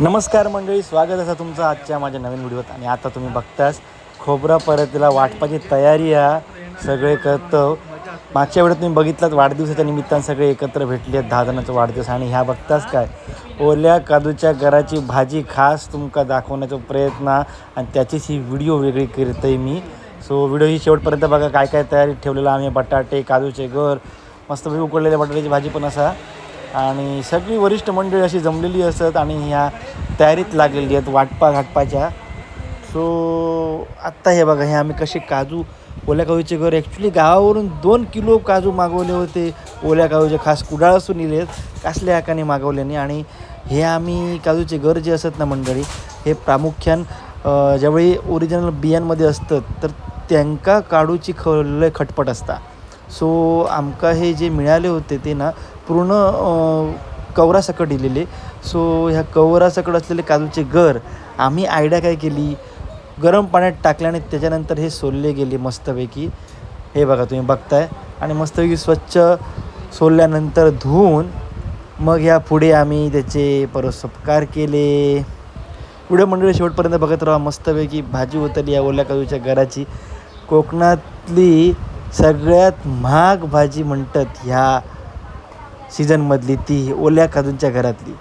नमस्कार मंडळी स्वागत असा तुमचं आजच्या माझ्या नवीन व्हिडिओत. आणि आता तुम्ही बघताच खोबरा परतीला वाटपाची तयारी हा सगळे करतो मागच्या वेळेत तुम्ही बघितलात वाढदिवसाच्या निमित्तानं सगळे एकत्र भेटले आहेत दहा जणांचा वाढदिवस. आणि ह्या बघताच काय? ओल्या काजूच्या घराची भाजी खास तुमका दाखवण्याचा प्रयत्न आणि त्याचीच ही व्हिडिओ वेगळी करतोय मी. सो व्हिडिओ ही शेवटपर्यंत बघा काय काय तयारी ठेवलेलं आम्ही बटाटे काजूचे घर मस्तपैकी उकडलेल्या बटाट्याची भाजी पण असा आणि सगळी वरिष्ठ मंडळी अशी जमलेली असत आणि ह्या तयारीत लागलेली आहेत वाटपा घाटपाच्या. सो आत्ता हे बघा हे आम्ही कसे काजू ओल्या काजूचे घर. ॲक्च्युली गावावरून दोन किलो काजू मागवले होते. ओल्या काजूचे खास कुडाळ असून इलेत कसल्या हाकाने नाही. आणि हे आम्ही काजूचे घर जे असत ना मंडळी हे प्रामुख्यान ज्यावेळी ओरिजिनल बियांमध्ये असतं तर त्यांका काढूची ख लय खटपट असता. सो आमका हे जे मिळाले होते ते ना पूर्ण कवरासकट दिलेले. सो ह्या कवरासकट असलेले काजूचे घर आम्ही आयडिया काय केली? गरम पाण्यात टाकल्याने त्याच्यानंतर हे सोलले गेले मस्तपैकी. हे बघा तुम्ही बघताय. आणि मस्तपैकी स्वच्छ सोलल्यानंतर धुवून मग ह्या पुढे आम्ही त्याचे परसपकार केले. पुढे मंडळी शेवटपर्यंत बघत राहा. मस्तपैकी भाजी उतरली या ओल्या काजूच्या घराची कोकणातली सगळ्यात महाग भाजी म्हणतात ह्या सीझनमधली ती ओल्या काजूंच्या घरातली.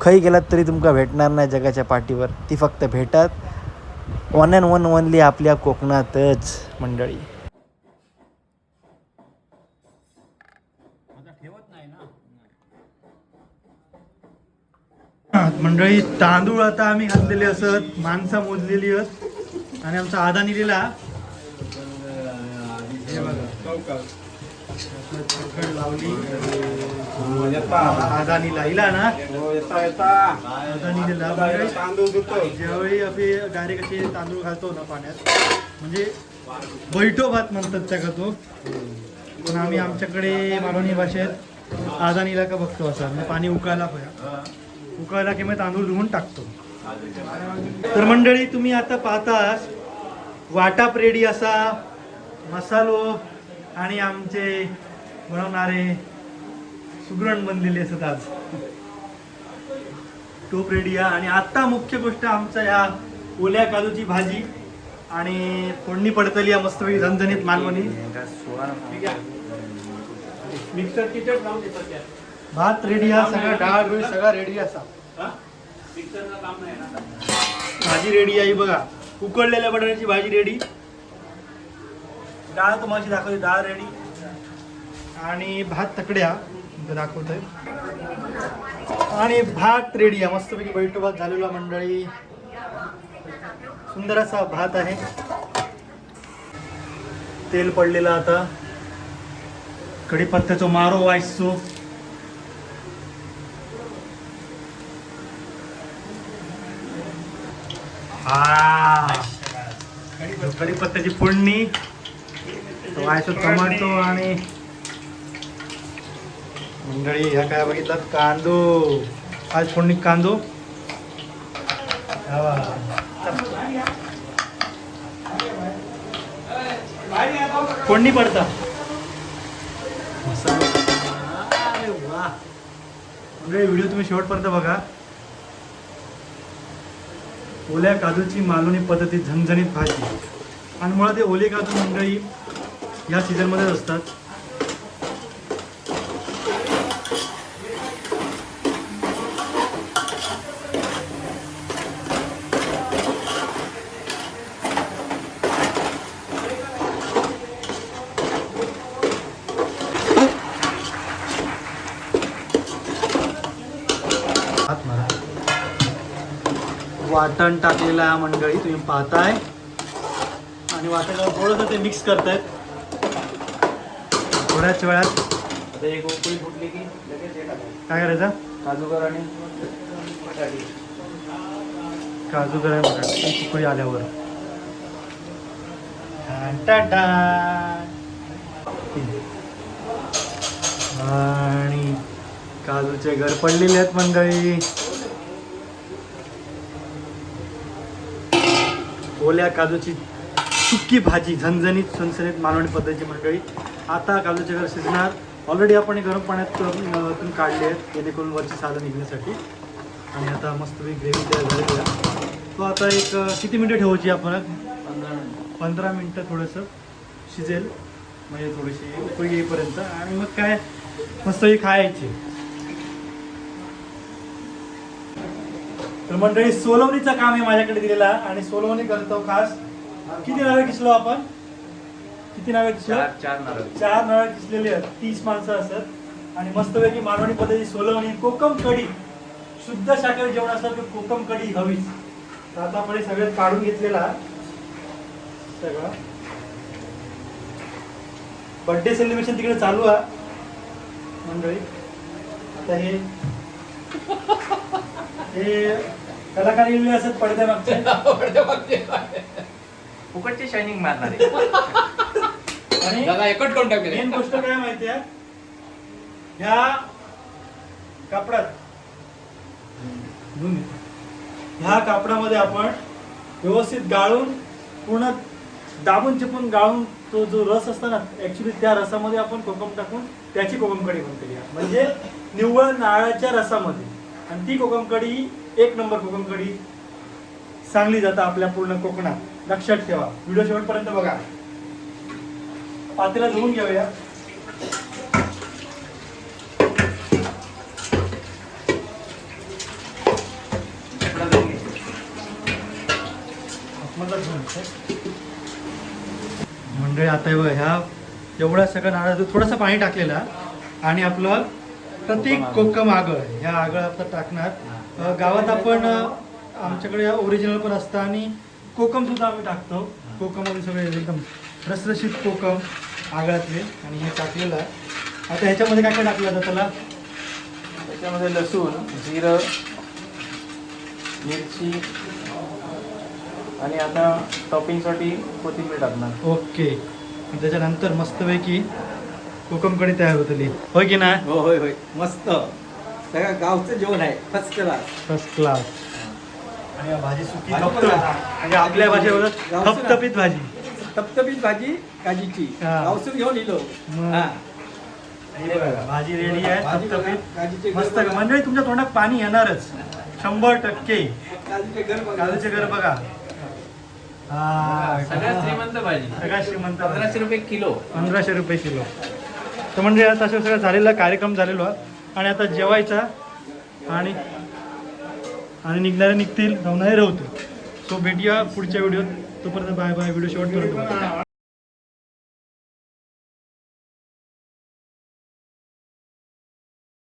खै गेलात तरी तुमका भेटणार नाही जगाच्या पाठीवर. ती फक्त भेटात. वन अँड वन ओनली आपल्या कोकणातच मंडळी. मंडळी तांदूळ आता आम्ही घातलेले असत माणसं मोजलेली असत आणि आमचा आदा निलेला पकड लावली आदानी लाईला ना आदानी दिला ज्यावेळी आम्ही गाडी कशी तांदूळ घालतो ना पाण्यात म्हणजे बैठो भात म्हणतात त्या तो पण आम्ही आमच्याकडे मालवणी भाषेत आदानीला का बघतो असा म्हणजे पाणी उकायला पाहिजे उकायला की मग तांदूळ धुवून टाकतो तर मंडळी तुम्ही आता पाहतास वाटाप रेडी असा मसालो आणि आमचे बनवणारे सुगरण बनलेले असतात आज. टोप रेडी आहे. आणि आता मुख्य गोष्ट आमच्या या ओल्या काजूची भाजी आणि फोडणी पडतली या मस्तपैकी झणझणीत मालवणी. मिक्सर किचड लावून देतात त्या. भात रेडी हा सगळा डाळ बिळ सगळा रेडी असा भाजी रेडी आहे बघा. उकडलेल्या बटाट्याची भाजी रेडी डाळ तुम्हाला दाखवते डाळ रेडी आणि भात तकड्या दाखवतोय. आणि भात रेडी आहे मस्तपैकी बैठो भात झालेला मंडळी. सुंदर असा भात आहे. तेल पडलेलं आता. कढीपत्त्याचा मारो हा. कढीपत्त्याची फोडणी. व्हायचो टमाटो आणि मंडळी ह्या काय बघितलं? कांदो. आज फोडणी कांदो. फोडणी पडता वा. मंडळी व्हिडिओ तुम्ही शेवटपर्यंत बघा. ओल्या काजूची मालवणी पद्धती झणझणीत भाजी. आणि मुळात ते ओले काजू मंडळी या सीझनमध्येच असतात. वाटण टाकलेलं आहे मंडळी तुम्ही पाहताय. आणि वाटणावर थोडंसं ते मिक्स करतायत. थोड्याच वेळात? आता एक उकळी फुटली की लगेच हे टाकायचं. काय करायचं? काजूगर आणि बटाटे. काजू उकळी आल्यावर. आणि काजूचे घर पडलेले आहेत मंडळी. ओल्या काजूची सुकी भाजी झणझणीत सणसणीत मालवणी पद्धतीची मंडळी. आता काजूचे घर शिजणार. ऑलरेडी आपण हे गरम पाण्यात तून काढले आहेत जेणेकरून वरची सालं निघण्यासाठी. आणि आता मस्त ग्रेव्ही तयार झालेली आहे तो आता एक किती मिनटं ठेवायची आपण? पंधरा मिनिट. थोडंसं शिजेल. म्हणजे थोडीशी उकळी येईपर्यंत. आणि मग काय? मस्त ही खायची. तर मंडळी सोलवणीचं काम आहे माझ्याकडे दिलेला. आणि सोलवणी करतो खास. किती नावे किसलो आपण? किती नावे चार चार नारळ चार नळ किसलेले आहेत. तीस माणसं असत आणि मस्तपैकी मालवणी पद्धती सोलवणी कोकम कढी. शुद्ध शाकाहारी जेवण असतं तर कोकम कढी हवीच तर आता आपण हे सगळं काढून घेतलेला सगळं. बर्थडे सेलिब्रेशन तिकडे चालू आहे. मंडळी आता हे हे कलाकार येऊन असत पडद्या मागचे फुकटचे शायनिंग मारणार. आहे आणि दादा एकट करून टाकले मेन गोष्ट काय माहिती आहे? ह्या कापडात. ह्या कापडामध्ये आपण व्यवस्थित गाळून पूर्ण दाबून चिपून गाळून तो जो रस असतो ना ऍक्च्युली त्या रसामध्ये आपण कोकम टाकून त्याची कोकम कढी बनते म्हणजे निव्वळ नारळाच्या रसामध्ये. आणि ती कोकम कढी एक नंबर कोकम कढी चांगली जातं आपल्या पूर्ण कोकणात. लक्षात ठेवा. व्हिडिओ शेवटपर्यंत बघा. पातेला धुवून घेऊया. मंडळी आता ह्या एवढा सगळं नारळ थोडंसं पाणी टाकलेलं आणि आपलं प्रत्येक कोकम आगळ. ह्या आगळ आपण टाकणार. गावात आपण आमच्याकडे ओरिजिनल पण असतं आणि कोकम सुद्धा आम्ही टाकतो. कोकममध्ये सगळे एकदम रसरशीत कोकम आगळातले आणि हे टाकलेलं आहे. आता ह्याच्यामध्ये काय काय टाकलं जातं त्याला? त्याच्यामध्ये लसूण जिरं मिरची आणि आता टॉपिंगसाठी कोथिंबीर टाकणार. ओके. आणि त्याच्यानंतर मस्तपैकी कोकम कढी तयार होतली. होय की नाही? हो होय होय. मस्त. सगळं गावचं जेवण आहे. फर्स्ट क्लास फर्स्ट क्लास आणि या भाजी सुकी भाजी. बघा. म्हणजे आपल्या ना. थपथपीत भाजी. तपतपीत भाजी काजीची. हा. गावसून घेऊन मग. हा. हे बघा, भाजी रेडी आहे भाजी बघा, थपथपीत काजीचे मस्त घर बघा. मंडळी तुमच्या तोंडात पाणी येणारच. शंभर टक्के. काजीचे घर बघा. काजूचे घर बघा. हा, सगळ्यात श्रीमंत भाजी. सगळ्यात श्रीमंत पंधराशे रुपये किलो. पंधराशे रुपये किलो. तर म्हणजे आता असं सगळं झालेला कार्यक्रम झालेलो आहे आणि आता जेवायचा आणि आणि निघणारे निघतील जाऊन राहतो. सो भेटूया पुढच्या व्हिडिओत. तोपर्यंत बाय बाय व्हिडिओ शेवटपर्यंत बघा.